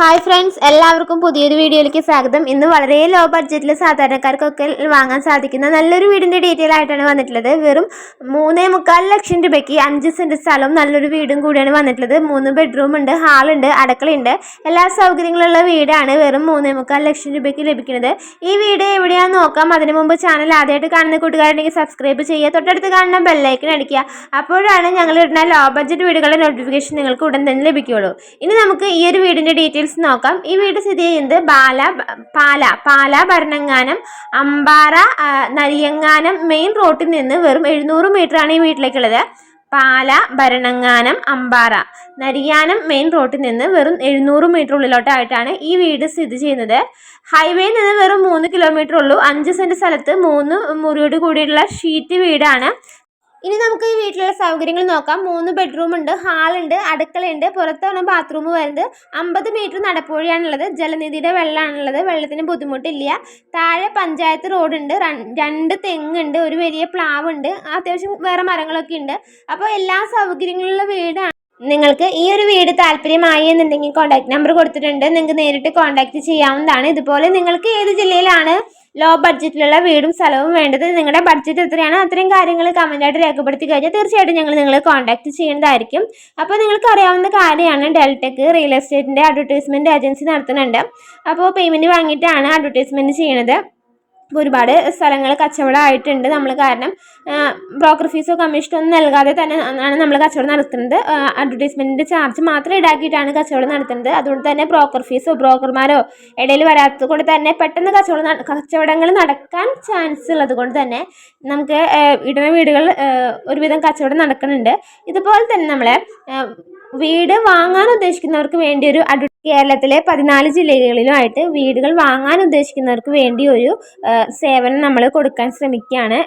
Hi friends എല്ലാവർക്കും പുതിയൊരു വീഡിയോയിലേക്ക് സ്വാഗതം. ഇന്ന് വളരെ ലോ ബഡ്ജറ്റിൽ സാധാരണക്കാർക്കൊക്കെ വാങ്ങാൻ സാധിക്കുന്ന നല്ലൊരു വീടിന്റെ ഡീറ്റെയിൽ ആയിട്ടാണ് വന്നിട്ടുള്ളത്. വെറും മൂന്നേ മുക്കാൽ ലക്ഷം രൂപയ്ക്ക് അഞ്ച് സെന്റ് സ്ഥലവും നല്ലൊരു വീടും കൂടിയാണ് വന്നിട്ടുള്ളത്. മൂന്ന് ബെഡ്റൂം ഉണ്ട് ഹാളുണ്ട് അടുക്കളയുണ്ട്. എല്ലാ സൗകര്യങ്ങളുള്ള വീടാണ് വെറും മൂന്നേ മുക്കാൽ ലക്ഷം രൂപയ്ക്ക് ലഭിക്കുന്നത്. ഈ വീട് എവിടെയാണെന്ന് നോക്കാം. അതിനു മുമ്പ് ചാനൽ ആദ്യമായിട്ട് കാണുന്ന കൂട്ടുകാരുണ്ടെങ്കിൽ സബ്സ്ക്രൈബ് ചെയ്യുക. തൊട്ടടുത്ത് കാണുന്ന ബെല്ലൈക്കൻ അടിക്കുക. അപ്പോഴാണ് ഞങ്ങൾ ഇടുന്ന ലോ ബഡ്ജറ്റ് വീടുകളുടെ നോട്ടിഫിക്കേഷൻ നിങ്ങൾക്ക് ഉടൻ തന്നെ ലഭിക്കുകയുള്ളൂ. ഇനി നമുക്ക് ഈ ഒരു വീടിന്റെ ഡീറ്റെയിൽ ഡീറ്റെയിൽസ് നോക്കാം. ഈ വീട് സ്ഥിതി ചെയ്യുന്നത് ബാല പാല പാല ഭരണങ്ങാനം അമ്പാറ നരിയങ്ങാനം മെയിൻ റോഡിൽ നിന്ന് വെറും എഴുന്നൂറ് ആണ് ഈ വീട്ടിലേക്കുള്ളത്. പാല ഭരണങ്ങാനം അമ്പാറ നരിയാനം മെയിൻ റോഡിൽ നിന്ന് വെറും എഴുന്നൂറ് മീറ്റർ ഉള്ളിലോട്ടായിട്ടാണ് ഈ വീട് സ്ഥിതി ചെയ്യുന്നത്. ഹൈവേയിൽ നിന്ന് വെറും മൂന്ന് കിലോമീറ്റർ ഉള്ളൂ. അഞ്ച് സെന്റ് സ്ഥലത്ത് മൂന്ന് മുറിയോട് കൂടിയിട്ടുള്ള ഷീറ്റ് വീടാണ് ഇനി നമുക്ക് ഈ വീട്ടിലുള്ള സൗകര്യങ്ങൾ നോക്കാം. മൂന്ന് ബെഡ്റൂം ഉണ്ട് ഹാളുണ്ട് അടുക്കളയുണ്ട് പുറത്താണ് ബാത്റൂം വരുന്നത് അമ്പത് മീറ്റർ നടപ്പുഴയാണുള്ളത്. ജലനിധിയുടെ വെള്ളമാണുള്ളത് വെള്ളത്തിന് ബുദ്ധിമുട്ടില്ല. താഴെ പഞ്ചായത്ത് റോഡുണ്ട് രണ്ട് തെങ്ങുണ്ട് ഒരു വലിയ പ്ലാവുണ്ട്. അത്യാവശ്യം വേറെ മരങ്ങളൊക്കെ ഉണ്ട്. അപ്പോൾ എല്ലാ സൗകര്യങ്ങളുള്ള വീടാണ് നിങ്ങൾക്ക് ഈ ഒരു വീട് താല്പര്യമായി എന്നുണ്ടെങ്കിൽ കോൺടാക്ട് നമ്പർ കൊടുത്തിട്ടുണ്ട്. നിങ്ങൾക്ക് നേരിട്ട് കോൺടാക്ട് ചെയ്യാവുന്നതാണ്. ഇതുപോലെ നിങ്ങൾക്ക് ഏത് ജില്ലയിലാണ് ലോ ബഡ്ജറ്റിലുള്ള വീടും സ്ഥലവും വേണ്ടത്? നിങ്ങളുടെ ബഡ്ജറ്റ് എത്രയാണ് അത്രയും കാര്യങ്ങൾ കമന്റായിട്ട് രേഖപ്പെടുത്തി കഴിഞ്ഞാൽ തീർച്ചയായിട്ടും ഞങ്ങൾ നിങ്ങളെ കോൺടാക്ട് ചെയ്യുന്നതായിരിക്കും അപ്പോൾ നിങ്ങൾക്ക് അറിയാവുന്ന കാര്യമാണ് ഡെൽടെക് റിയൽ എസ്റ്റേറ്റിന്റെ അഡ്വർടൈസ്മെന്റ് ഏജൻസി നടത്തുന്നുണ്ട്. അപ്പോൾ പേയ്മെന്റ് വാങ്ങിയിട്ടാണ് അഡ്വർടൈസ്മെന്റ് ചെയ്യുന്നത് ഒരുപാട് സ്ഥലങ്ങൾ കച്ചവടമായിട്ടുണ്ട്. നമ്മൾ കാരണം ബ്രോക്കർ ഫീസോ കമ്മീഷനോ ഒന്നും നൽകാതെ തന്നെ ആണ് നമ്മൾ കച്ചവടം നടത്തുന്നത്. അഡ്വർടൈസ്മെന്റിന്റെ ചാർജ് മാത്രം ഈടാക്കിയിട്ടാണ് കച്ചവടം നടത്തുന്നത്. അതുകൊണ്ട് തന്നെ ബ്രോക്കർ ഫീസോ ബ്രോക്കർമാരോ ഇടയിൽ വരാത്തത് കൊണ്ട് തന്നെ പെട്ടെന്ന് കച്ചവടം കച്ചവടങ്ങൾ നടക്കാൻ ചാൻസ് ഉള്ളത് കൊണ്ട് തന്നെ നമുക്ക് ഇടുന്ന വീടുകൾ ഒരുവിധം കച്ചവടം നടക്കുന്നുണ്ട്. ഇതുപോലെ തന്നെ നമ്മളെ വീട് വാങ്ങാൻ ഉദ്ദേശിക്കുന്നവർക്ക് വേണ്ടി ഒരു അഡ്വ കേരളത്തിലെ പതിനാല് ജില്ലകളിലുമായിട്ട് വീടുകൾ വാങ്ങാൻ ഉദ്ദേശിക്കുന്നവർക്ക് വേണ്ടി ഒരു സേവനം നമ്മൾ കൊടുക്കാൻ ശ്രമിക്കുകയാണ്.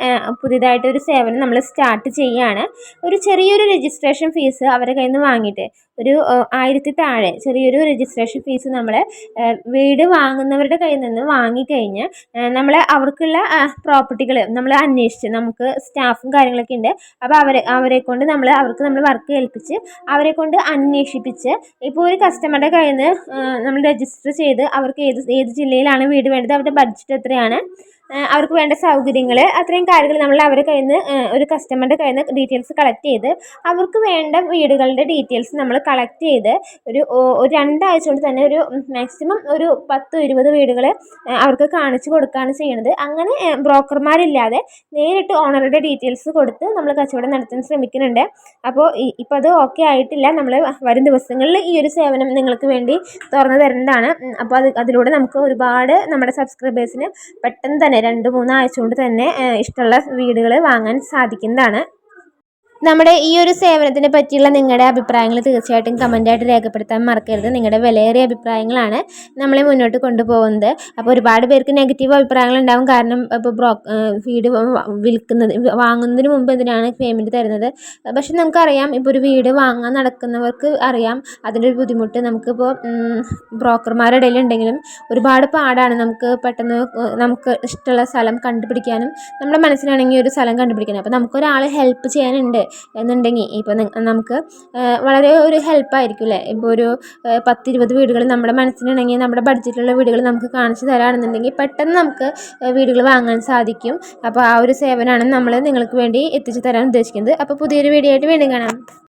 പുതിയതായിട്ട് ഒരു സേവനം നമ്മൾ സ്റ്റാർട്ട് ചെയ്യുകയാണ്. ഒരു ചെറിയൊരു രജിസ്ട്രേഷൻ ഫീസ് അവരുടെ കയ്യിൽ നിന്ന് വാങ്ങിയിട്ട് ഒരു ആയിരത്തി താഴെ ചെറിയൊരു രജിസ്ട്രേഷൻ ഫീസ് നമ്മൾ വീട് വാങ്ങുന്നവരുടെ കയ്യിൽ നിന്ന് വാങ്ങിക്കഴിഞ്ഞ് നമ്മൾ അവർക്കുള്ള പ്രോപ്പർട്ടികൾ നമ്മൾ അന്വേഷിച്ച് നമുക്ക് സ്റ്റാഫും കാര്യങ്ങളൊക്കെ ഉണ്ട്. അപ്പോൾ അവരെ അവരെ കൊണ്ട് നമ്മൾ അവർക്ക് നമ്മൾ വർക്ക് ഏൽപ്പിച്ച് അവരെ കൊണ്ട് അന്വേഷിപ്പിച്ച് ഇപ്പോൾ ഒരു കസ്റ്റമറുടെ കയ്യിൽ നിന്ന് നമ്മൾ രജിസ്റ്റർ ചെയ്ത് അവർക്ക് ഏത് ഏത് ജില്ലയിലാണ് വീട് വേണ്ടത് അവരുടെ ബഡ്ജറ്റ് എത്രയാണ് അവർക്ക് വേണ്ട സൗകര്യങ്ങൾ അത്രയും കാര്യങ്ങൾ നമ്മൾ അവരുടെ കയ്യിൽ നിന്ന് ഒരു കസ്റ്റമറുടെ കയ്യിൽ നിന്ന് ഡീറ്റെയിൽസ് കളക്ട് ചെയ്ത് അവർക്ക് വേണ്ട വീടുകളുടെ ഡീറ്റെയിൽസ് നമ്മൾ കളക്ട് ചെയ്ത് ഒരു ഒരു രണ്ടാഴ്ച കൊണ്ട് തന്നെ ഒരു മാക്സിമം ഒരു പത്ത് ഇരുപത് വീടുകൾ അവർക്ക് കാണിച്ചു കൊടുക്കുകയാണ് ചെയ്യുന്നത് അങ്ങനെ ബ്രോക്കർമാരില്ലാതെ നേരിട്ട് ഓണറുടെ ഡീറ്റെയിൽസ് കൊടുത്ത് നമ്മൾ കച്ചവടം നടത്താൻ ശ്രമിക്കുന്നുണ്ട്. അപ്പോൾ ഇപ്പോൾ അത് ഓക്കെ ആയിട്ടില്ല. നമ്മൾ വരും ദിവസങ്ങളിൽ ഈ ഒരു സേവനം നിങ്ങൾക്ക് വേണ്ടി തുറന്നു തരേണ്ടതാണ്. അപ്പോൾ അത് അതിലൂടെ നമുക്ക് ഒരുപാട് നമ്മുടെ സബ്സ്ക്രൈബേഴ്സിന് പെട്ടെന്ന് തന്നെ രണ്ട് മൂന്ന് മൂന്നാഴ്ച കൊണ്ട് തന്നെ ഇഷ്ടമുള്ള വീടുകൾ വാങ്ങാൻ സാധിക്കുന്നതാണ്. നമ്മുടെ ഈ ഒരു സേവനത്തിനെ പറ്റിയുള്ള നിങ്ങളുടെ അഭിപ്രായങ്ങൾ തീർച്ചയായിട്ടും കമന്റായിട്ട് രേഖപ്പെടുത്താൻ മറക്കരുത്. നിങ്ങളുടെ വിലയേറിയ അഭിപ്രായങ്ങളാണ് നമ്മളെ മുന്നോട്ട് കൊണ്ടുപോകുന്നത്. അപ്പോൾ ഒരുപാട് പേർക്ക് നെഗറ്റീവ് അഭിപ്രായങ്ങൾ ഉണ്ടാവും. കാരണം ഇപ്പോൾ ബ്രോ വീട് വിൽക്കുന്നത് വാങ്ങുന്നതിന് മുമ്പ് എന്തിനാണ് പേയ്മെന്റ് തരുന്നത്? പക്ഷെ നമുക്കറിയാം ഇപ്പോൾ ഒരു വീട് വാങ്ങാൻ നടക്കുന്നവർക്ക് അറിയാം. അതിന്റെ ഒരു ബുദ്ധിമുട്ട് നമുക്കിപ്പോൾ ബ്രോക്കർമാരുടെ ഇടയിൽ ഉണ്ടെങ്കിലും ഒരുപാട് പാടാണ് നമുക്ക് പെട്ടെന്ന് നമുക്ക് ഇഷ്ടമുള്ള സ്ഥലം കണ്ടുപിടിക്കാനും നമ്മുടെ മനസ്സിനാണെങ്കിൽ ഒരു സ്ഥലം കണ്ടുപിടിക്കാനും. അപ്പോൾ നമുക്കൊരാൾ ഹെൽപ്പ് ചെയ്യാനുണ്ട്. എന്നുണ്ടെങ്കിൽ ഇപ്പോൾ നമുക്ക് വളരെ ഒരു ഹെൽപ്പായിരിക്കും അല്ലേ ഇപ്പോൾ ഒരു പത്തിരുപത് വീടുകൾ നമ്മുടെ മനസ്സിനുണ്ടെങ്കിൽ നമ്മുടെ ബഡ്ജറ്റിലുള്ള വീടുകൾ നമുക്ക് കാണിച്ചു തരാണെന്നുണ്ടെങ്കിൽ പെട്ടെന്ന് നമുക്ക് വീടുകൾ വാങ്ങാൻ സാധിക്കും. അപ്പോൾ ആ ഒരു സേവനമാണ് നമ്മൾ നിങ്ങൾക്ക് വേണ്ടി എത്തിച്ചു തരാൻ ഉദ്ദേശിക്കുന്നത്. അപ്പോൾ പുതിയൊരു വീഡിയോ ആയിട്ട് വീണ്ടും കാണാം.